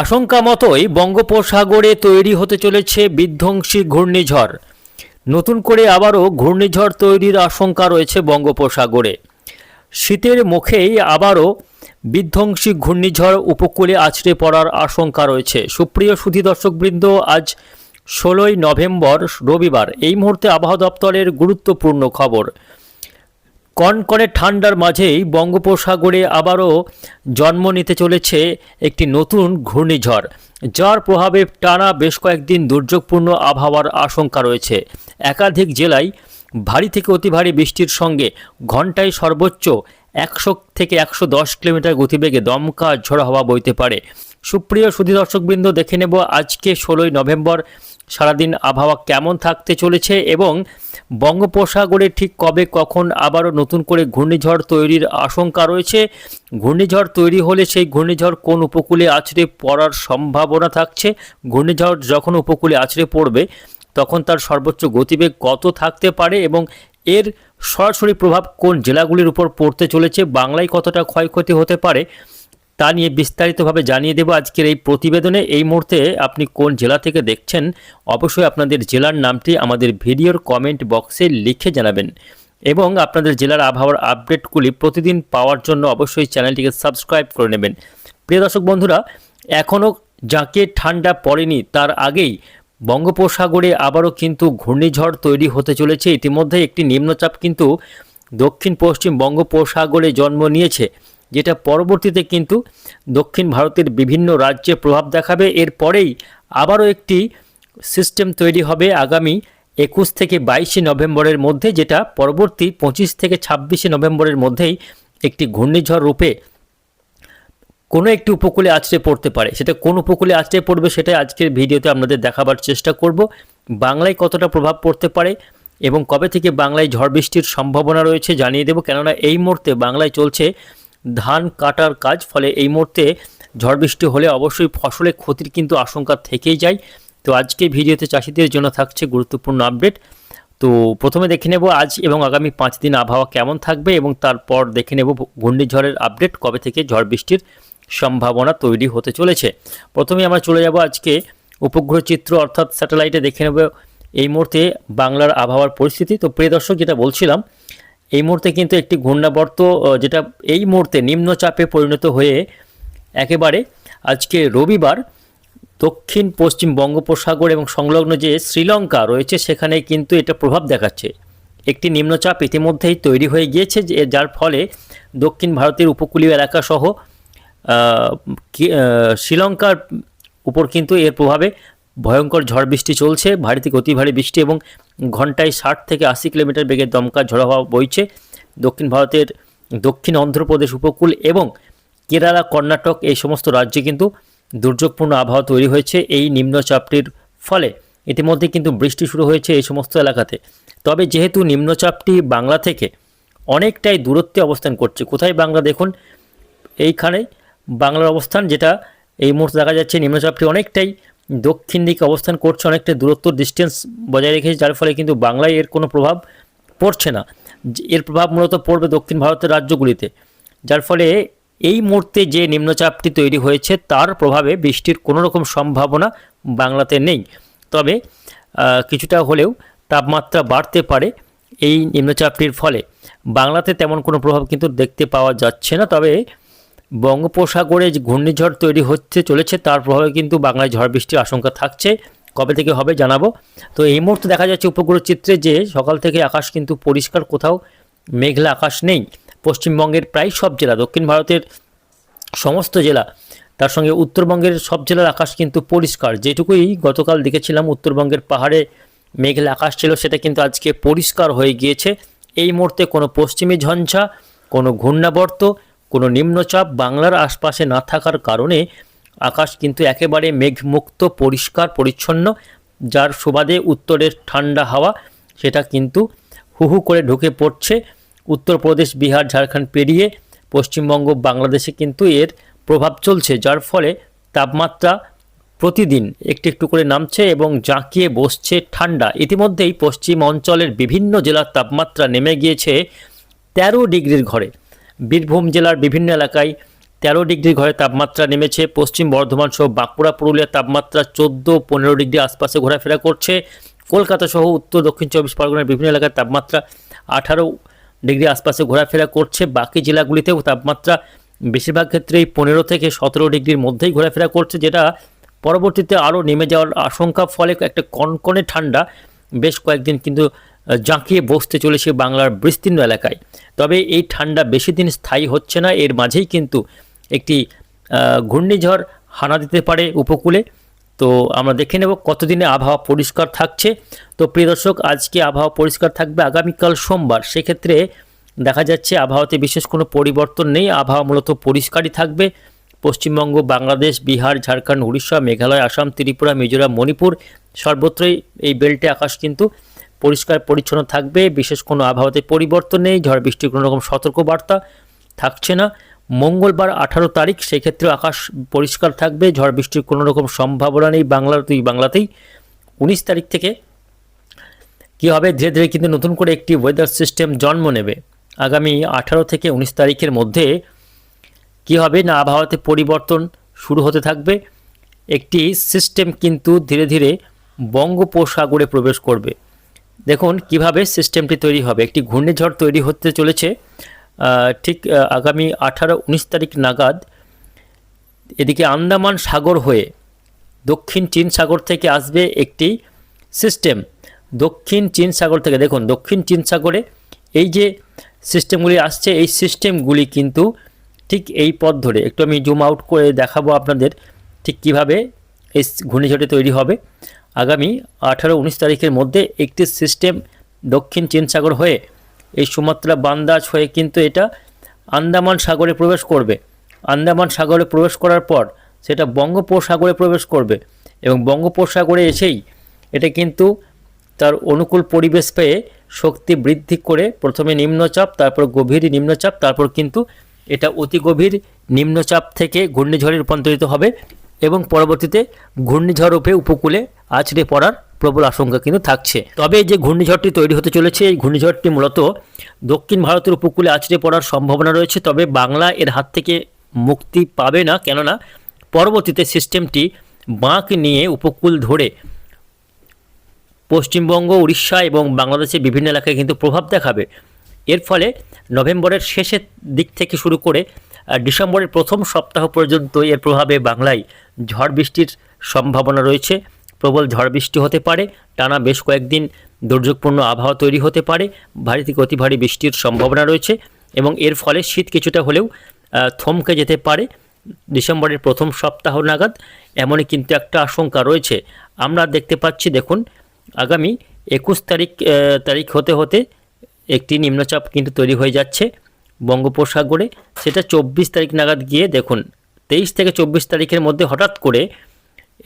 আশঙ্কা মতোই বঙ্গোপসাগরে তৈরি হতে চলেছে বিধ্বংসী ঘূর্ণিঝড়। নতুন করে আবারও ঘূর্ণিঝড় তৈরির আশঙ্কা রয়েছে বঙ্গোপসাগরে। শীতের মুখেই আবারও বিধ্বংসী ঘূর্ণিঝড় উপকূলে আছড়ে পড়ার আশঙ্কা রয়েছে। সুপ্রিয় সুধী দর্শকবৃন্দ, আজ ষোলোই নভেম্বর রবিবার। এই মুহূর্তে আবহাওয়া দপ্তরের গুরুত্বপূর্ণ খবর। কনকনে ঠান্ডার মাঝেই বঙ্গোপসাগরে আবারও জন্ম নিতে চলেছে একটি নতুন ঘূর্ণিঝড়। যার প্রভাবে টানা বেশ কয়েকদিন দুর্যোগপূর্ণ আবহাওয়ার আশঙ্কা রয়েছে। একাধিক জেলায় ভারী থেকে অতি ভারী বৃষ্টির সঙ্গে ঘন্টায় সর্বোচ্চ একশো থেকে একশো দশ কিলোমিটার গতিবেগে দমকা ঝোড়ো হওয়া বইতে পারে। সুপ্রিয় সুধী দর্শকবৃন্দ, দেখে নেব আজকে ষোলোই নভেম্বর সারাদিন আবহাওয়া কেমন থাকতে চলেছে এবং বঙ্গোপসাগরে ঠিক কবে, কখন আবারও নতুন করে ঘূর্ণিঝড় তৈরির আশঙ্কা রয়েছে? ঘূর্ণিঝড় তৈরি হলে সেই ঘূর্ণিঝড় কোন উপকূলে আছড়ে পড়ার সম্ভাবনা থাকছে? ঘূর্ণিঝড় যখন উপকূলে আছড়ে পড়বে, তখন তার সর্বোচ্চ গতিবেগ কত থাকতে পারে এবং এর সরাসরি প্রভাব কোন জেলাগুলির উপর পড়তে চলেছে? বাংলায় কতটা ক্ষয়ক্ষতি হতে পারে? তা নিয়ে বিস্তারিতভাবে জানিয়ে দেব আজকের এই প্রতিবেদনে। এই মুহূর্তে আপনি কোন জেলা থেকে দেখছেন, অবশ্যই আপনাদের জেলার নামটি আমাদের ভিডিওর কমেন্ট বক্সে লিখে জানাবেন। এবং আপনাদের জেলার আবহাওয়ার আপডেটগুলি প্রতিদিন পাওয়ার জন্য অবশ্যই চ্যানেলটিকে সাবস্ক্রাইব করে নেবেন। প্রিয় দর্শক বন্ধুরা, এখনও যাকে ঠান্ডা পড়েনি, তার আগেই বঙ্গোপসাগরে আবারও কিন্তু ঘূর্ণিঝড় তৈরি হতে চলেছে। ইতিমধ্যে একটি নিম্নচাপ কিন্তু দক্ষিণ পশ্চিম বঙ্গোপসাগরে জন্ম নিয়েছে। যেটা পরবর্তীতে কিন্তু দক্ষিণ ভারতের বিভিন্ন রাজ্যে প্রভাব দেখাবে। এরপরেই আবারও একটি সিস্টেম তৈরি হবে আগামী একুশ থেকে বাইশে নভেম্বরের মধ্যে, যেটা পরবর্তী পঁচিশ থেকে ছাব্বিশে নভেম্বরের মধ্যেই একটি ঘূর্ণিঝড় রূপে কোনো একটি উপকূলে আছড়ে পড়তে পারে। সেটা কোন উপকূলে আছড়ে পড়বে সেটা আজকের ভিডিওতে আপনাদের দেখাবার চেষ্টা করব। বাংলায় কতটা প্রভাব পড়তে পারে এবং কবে থেকে বাংলায় ঝড় বৃষ্টির সম্ভাবনা রয়েছে জানিয়ে দেব। কেননা এই মুহূর্তে বাংলায় চলছে ধান কাটার কাজ, ফলে এই মুহূর্তে ঝড় বৃষ্টি হলে অবশ্যই ফসলের ক্ষতির কিন্তু আশঙ্কা থেকেই যায়। তো আজকে ভিডিওতে চাষিদের জন্য থাকছে গুরুত্বপূর্ণ আপডেট। তো প্রথমে দেখে নেব আজ এবং আগামী পাঁচ দিন আবহাওয়া কেমন থাকবে এবং তারপর দেখে নেব ঘূর্ণিঝড়ের আপডেট, কবে থেকে ঝড় বৃষ্টির সম্ভাবনা তৈরি হতে চলেছে। প্রথমে আমরা চলে যাব আজকে উপগ্রহ চিত্র অর্থাৎ স্যাটেলাইটে দেখে নেব এই মুহূর্তে বাংলার আবহাওয়ার পরিস্থিতি। তো প্রিয় দর্শক, যেটা বলছিলাম এই মুহূর্তে কিন্তু একটি ঘূর্ণাবর্ত যেটা এই মুহূর্তে নিম্নচাপে পরিণত হয়ে একেবারে আজকে রবিবার দক্ষিণ, পশ্চিম বঙ্গোপসাগর এবং সংলগ্ন যে শ্রীলঙ্কা রয়েছে, সেখানে কিন্তু এটা প্রভাব দেখাচ্ছে। একটি নিম্নচাপ ইতিমধ্যেই তৈরি হয়ে গিয়েছে, যে যার ফলে দক্ষিণ ভারতের উপকূলীয় এলাকাসহ শ্রীলঙ্কার উপর কিন্তু এর প্রভাবে ভয়ঙ্কর ঝড় বৃষ্টি চলছে, ভারী থেকে অতি ভারী বৃষ্টি এবং ঘন্টায় ষাট থেকে আশি কিলোমিটার বেগে দমকা ঝড়ো হওয়া বইছে। দক্ষিণ ভারতের দক্ষিণ অন্ধ্রপ্রদেশ উপকূল এবং কেরালা, কর্ণাটক এই সমস্ত রাজ্যে কিন্তু দুর্যোগপূর্ণ আবহাওয়া তৈরি হয়েছে এই নিম্নচাপটির ফলে। ইতিমধ্যে কিন্তু বৃষ্টি শুরু হয়েছে এই সমস্ত এলাকাতে। তবে যেহেতু নিম্নচাপটি বাংলা থেকে অনেকটাই দূরত্বে অবস্থান করছে, কোথায় বাংলা দেখুন? এইখানে বাংলার অবস্থান যেটা এই মুহূর্তে দেখা যাচ্ছে নিম্নচাপটি অনেকটাই দক্ষিণ দিকে অবস্থান করছে অনেকটা দূরত্ব ডিস্টেন্স বজায় রেখেছে, যার ফলে কিন্তু বাংলায় এর কোনো প্রভাব পড়ছে না। এর প্রভাব মূলত পড়বে দক্ষিণ ভারতের রাজ্যগুলিতে, যার ফলে এই মুহূর্তে যে নিম্নচাপটি তৈরি হয়েছে, তার প্রভাবে বৃষ্টির কোনো রকম সম্ভাবনা বাংলাতে নেই। তবে কিছুটা হলেও তাপমাত্রা বাড়তে পারে এই নিম্নচাপটির ফলে। বাংলাতে তেমন কোনো প্রভাব কিন্তু দেখতে পাওয়া যাচ্ছে না, তবে বঙ্গোপসাগরে যে ঘূর্ণিঝড় তৈরি হচ্ছে, চলেছে, তার প্রভাবে কিন্তু বাংলায় ঝড় বৃষ্টির আশঙ্কা থাকছে। কবে থেকে হবে জানাব। তো এই মুহূর্তে দেখা যাচ্ছে উপগ্রহ চিত্রে যে সকাল থেকে আকাশ কিন্তু পরিষ্কার, কোথাও মেঘলা আকাশ নেই। পশ্চিমবঙ্গের প্রায় সব জেলা, দক্ষিণ ভারতের সমস্ত জেলা, তার সঙ্গে উত্তরবঙ্গের সব জেলার আকাশ কিন্তু পরিষ্কার। যেটুকুই গতকাল দেখেছিলাম, উত্তরবঙ্গের পাহাড়ে মেঘলা আকাশ ছিল, সেটা কিন্তু আজকে পরিষ্কার হয়ে গিয়েছে। এই মুহূর্তে কোনো পশ্চিমী ঝঞ্ঝা, কোনো ঘূর্ণাবর্ত কোনো নিম্নচাপ বাংলার আশপাশে না থাকার কারণে আকাশ কিন্তু একেবারে মেঘমুক্ত, পরিষ্কার, পরিচ্ছন্ন, যার সুবাদে উত্তরের ঠান্ডা হাওয়া সেটা কিন্তু হু হু করে ঢুকে পড়ছে। উত্তরপ্রদেশ, বিহার, ঝাড়খণ্ড পেরিয়ে পশ্চিমবঙ্গ, বাংলাদেশে কিন্তু এর প্রভাব চলছে, যার ফলে তাপমাত্রা প্রতিদিন একটু একটু করে নামছে এবং জাঁকিয়ে বসছে ঠান্ডা। ইতিমধ্যেই পশ্চিম অঞ্চলের বিভিন্ন জেলার তাপমাত্রা নেমে গিয়েছে তেরো ডিগ্রির ঘরে। বীরভূম জেলার বিভিন্ন এলাকায় তেরো ডিগ্রি ঘরে তাপমাত্রা নেমেছে। পশ্চিম বর্ধমান সহ বাঁকুড়া, পুরুলিয়ার তাপমাত্রা চোদ্দ, পনেরো ডিগ্রি আশপাশে ঘোরাফেরা করছে। কলকাতা সহ উত্তর, দক্ষিণ চব্বিশ পরগনার বিভিন্ন এলাকার তাপমাত্রা আঠারো ডিগ্রি আশপাশে ঘোরাফেরা করছে। বাকি জেলাগুলিতেও তাপমাত্রা বেশিরভাগ ক্ষেত্রেই পনেরো থেকে সতেরো ডিগ্রির মধ্যেই ঘোরাফেরা করছে, যেটা পরবর্তীতে আরও নেমে যাওয়ার আশঙ্কা, ফলে একটা কনকনে ঠান্ডা বেশ কয়েকদিন কিন্তু জাঁকিয়ে বসতে চলেছে বাংলার বিস্তীর্ণ এলাকায়। তবে এই ঠান্ডা বেশি দিন স্থায়ী হচ্ছে না, এর মাঝেই কিন্তু একটি ঘূর্ণিঝড় হানা দিতে পারে উপকূলে। তো আমরা দেখে নেব কতদিনে আবহাওয়া পরিষ্কার থাকছে। তো প্রিয় দর্শক, আজকে আবহাওয়া পরিষ্কার থাকবে আগামীকাল সোমবার। সেক্ষেত্রে দেখা যাচ্ছে আবহাওয়াতে বিশেষ কোনো পরিবর্তন নেই, আবহাওয়া মূলত পরিষ্কারই থাকবে। পশ্চিমবঙ্গ, বাংলাদেশ, বিহার, ঝাড়খণ্ড, উড়িষ্যা, মেঘালয়, আসাম, ত্রিপুরা, মিজোরাম, মণিপুর, সর্বত্রই এই বেল্টে আকাশ কিন্তু পরিষ্কার পরিচ্ছন্ন থাকবে, বিশেষ কোনো আবহাওয়াতে পরিবর্তন নেই, ঝড় বৃষ্টির কোনো রকম সতর্কবার্তা থাকছে না। মঙ্গলবার আঠারো তারিখ সেক্ষেত্রে আকাশ পরিষ্কার থাকবে, ঝড় বৃষ্টির কোনো রকম সম্ভাবনা নেই বাংলাতেই বাংলাতেই। উনিশ তারিখ থেকে কী হবে? ধীরে ধীরে কিন্তু নতুন করে একটি ওয়েদার সিস্টেম জন্ম নেবে। আগামী আঠারো থেকে উনিশ তারিখের মধ্যে কী হবে? না, আবহাওয়াতে পরিবর্তন শুরু হতে থাকবে। একটি সিস্টেম কিন্তু ধীরে ধীরে বঙ্গোপসাগরে প্রবেশ করবে। দেখুন কীভাবে সিস্টেমটি তৈরি হবে। একটি ঘূর্ণিঝড় তৈরি হতে চলেছে ঠিক আগামী আঠারো উনিশ তারিখ নাগাদ। এদিকে আন্দামান সাগর হয়ে দক্ষিণ চীন সাগর থেকে আসবে একটি সিস্টেম। দক্ষিণ চীন সাগর থেকে, দেখুন, দক্ষিণ চীন সাগরে এই যে সিস্টেমগুলি আসছে, এই সিস্টেমগুলি কিন্তু ঠিক এই পথ ধরে। একটু আমি জুম আউট করে দেখাবো আপনাদের ঠিক কীভাবে এই ঘূর্ণিঝড়টি তৈরি হবে। আগামী আঠারো উনিশ তারিখের মধ্যে একটি সিস্টেম দক্ষিণ চীন সাগর হয়ে এই সুমাত্রা বান্দাজ হয়ে কিন্তু এটা আন্দামান সাগরে প্রবেশ করবে। আন্দামান সাগরে প্রবেশ করার পর সেটা বঙ্গোপসাগরে প্রবেশ করবে এবং বঙ্গোপসাগরে এসেই এটা কিন্তু তার অনুকূল পরিবেশ পেয়ে শক্তি বৃদ্ধি করে প্রথমে নিম্নচাপ, তারপর গভীর নিম্নচাপ, তারপর কিন্তু এটা অতি গভীর নিম্নচাপ থেকে ঘূর্ণিঝড়ে রূপান্তরিত হবে। এবং পরবর্তীতে ঘূর্ণিঝড় রূপে উপকূলে আছড়ে পড়ার প্রবল আশঙ্কা কিন্তু থাকছে। তবে যে ঘূর্ণিঝড়টি তৈরি হতে চলেছে, এই ঘূর্ণিঝড়টি মূলত দক্ষিণ ভারতের উপকূলে আছড়ে পড়ার সম্ভাবনা রয়েছে, তবে বাংলা এর হাত থেকে মুক্তি পাবে না, কেননা পরবর্তীতে সিস্টেমটি বাঁক নিয়ে উপকূল ধরে পশ্চিমবঙ্গ, উড়িষ্যা এবং বাংলাদেশের বিভিন্ন এলাকায় কিন্তু প্রভাব দেখাবে। এর ফলে নভেম্বরের শেষের দিক থেকে শুরু করে ডিসেম্বরের প্রথম সপ্তাহ পর্যন্ত এর প্রভাবে বাংলায় ঝড় বৃষ্টির সম্ভাবনা রয়েছে। প্রবল ঝড় বৃষ্টি হতে পারে, টানা বেশ কয়েকদিন দুর্যোগপূর্ণ আবহাওয়া তৈরি হতে পারে, ভারী থেকে অতি ভারী বৃষ্টির সম্ভাবনা রয়েছে এবং এর ফলে শীত কিছুটা হলেও থমকে যেতে পারে। ডিসেম্বরের প্রথম সপ্তাহ নাগাদ এমনই কিন্তু একটা আশঙ্কা রয়েছে। আমরা দেখতে পাচ্ছি, দেখুন, আগামী একুশ তারিখ তারিখ হতে হতে একটি নিম্নচাপ কিন্তু তৈরি হয়ে যাচ্ছে বঙ্গোপসাগরে। সেটা চব্বিশ তারিখ নাগাদ গিয়ে দেখুন তেইশ থেকে চব্বিশ তারিখের মধ্যে হঠাৎ করে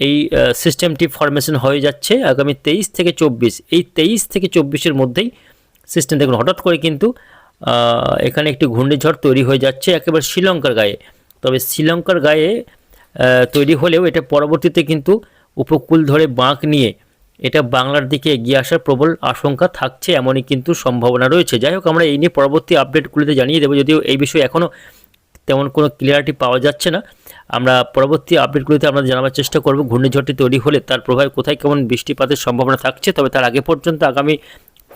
এই সিস্টেমটি ফরমেশন হয়ে যাচ্ছে আগামী তেইশ থেকে চব্বিশ। এই তেইশ থেকে চব্বিশের মধ্যেই সিস্টেম দেখুন, হঠাৎ করে কিন্তু এখানে একটি ঘূর্ণিঝড় তৈরি হয়ে যাচ্ছে একেবারে শ্রীলঙ্কার গায়ে। তবে শ্রীলঙ্কার গায়ে তৈরি হলেও এটা পরবর্তীতে কিন্তু উপকূল ধরে বাঁক নিয়ে এটা বাংলার দিকে এগিয়ে আসার প্রবল আশঙ্কা থাকছে, এমনই কিন্তু সম্ভাবনা রয়েছে। যাই হোক, আমরা এই নিয়ে পরবর্তী আপডেটগুলিতে জানিয়ে দেবো, যদিও এই বিষয়ে এখনও তেমন কোনো ক্লিয়ারিটি পাওয়া যাচ্ছে না। আমরা পরবর্তী আপডেটগুলিতে আমরা জানাবার চেষ্টা করব, ঘূর্ণিঝড়টি তৈরি হলে তার প্রভাবে কোথায় কেমন বৃষ্টিপাতের সম্ভাবনা থাকছে, তবে তার আগে পর্যন্ত আগামী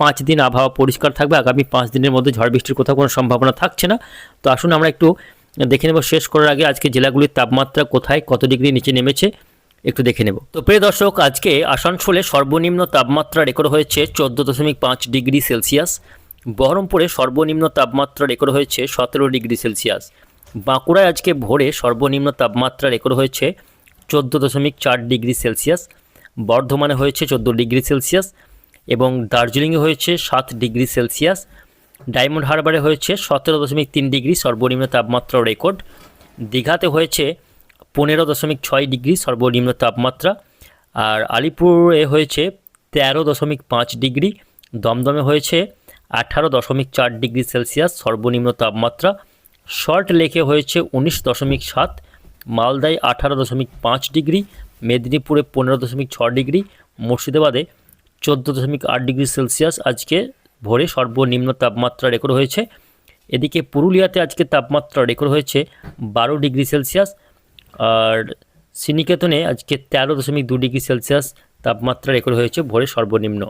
পাঁচ দিন আবহাওয়া পরিষ্কার থাকবে, আগামী পাঁচ দিনের মধ্যে ঝড় বৃষ্টির কোথাও কোনো সম্ভাবনা থাকছে না। তো আসুন আমরা একটু দেখে নেব, শেষ করার আগে আজকে জেলাগুলির তাপমাত্রা কোথায়, কত ডিগ্রি নিচে নেমেছে, একটু দেখে নেব। তো প্রিয় দর্শক, আজকে আসানসোলে সর্বনিম্ন তাপমাত্রা রেকর্ড হয়েছে চোদ্দ দশমিক পাঁচ ডিগ্রি সেলসিয়াস, বহরমপুরে সর্বনিম্ন তাপমাত্রা রেকর্ড হয়েছে সতেরো ডিগ্রি সেলসিয়াস। বাঁকুড়ায় আজকে ভোরে সর্বনিম্ন তাপমাত্রা রেকর্ড হয়েছে চোদ্দ দশমিক চার ডিগ্রি সেলসিয়াস, বর্ধমানে হয়েছে চোদ্দ ডিগ্রি সেলসিয়াস এবং দার্জিলিংয়ে হয়েছে সাত ডিগ্রি সেলসিয়াস। ডায়মন্ড হারবারে হয়েছে সতেরো দশমিক তিন ডিগ্রি সর্বনিম্ন তাপমাত্রা রেকর্ড। দীঘাতে হয়েছে পনেরো দশমিক ছয় ডিগ্রি সর্বনিম্ন তাপমাত্রা। আর আলিপুরে হয়েছে তেরো দশমিক পাঁচ ডিগ্রি। দমদমে হয়েছে আঠারো দশমিক চার ডিগ্রি সেলসিয়াস সর্বনিম্ন তাপমাত্রা। শর্ট লেকে হয়েছে উনিশ দশমিক সাত, মালদায় আঠারো দশমিক পাঁচ ডিগ্রি, মেদিনীপুরে পনেরো দশমিক ছ ডিগ্রি, মুর্শিদাবাদে চোদ্দ দশমিক আট ডিগ্রি সেলসিয়াস আজকে ভোরে সর্বনিম্ন তাপমাত্রা রেকর্ড হয়েছে। এদিকে পুরুলিয়াতে আজকে তাপমাত্রা রেকর্ড হয়েছে বারো ডিগ্রি সেলসিয়াস, আর শ্রীনিকেতনে আজকে তেরো দশমিক দু ডিগ্রি সেলসিয়াস তাপমাত্রা রেকর্ড হয়েছে ভোরে সর্বনিম্ন।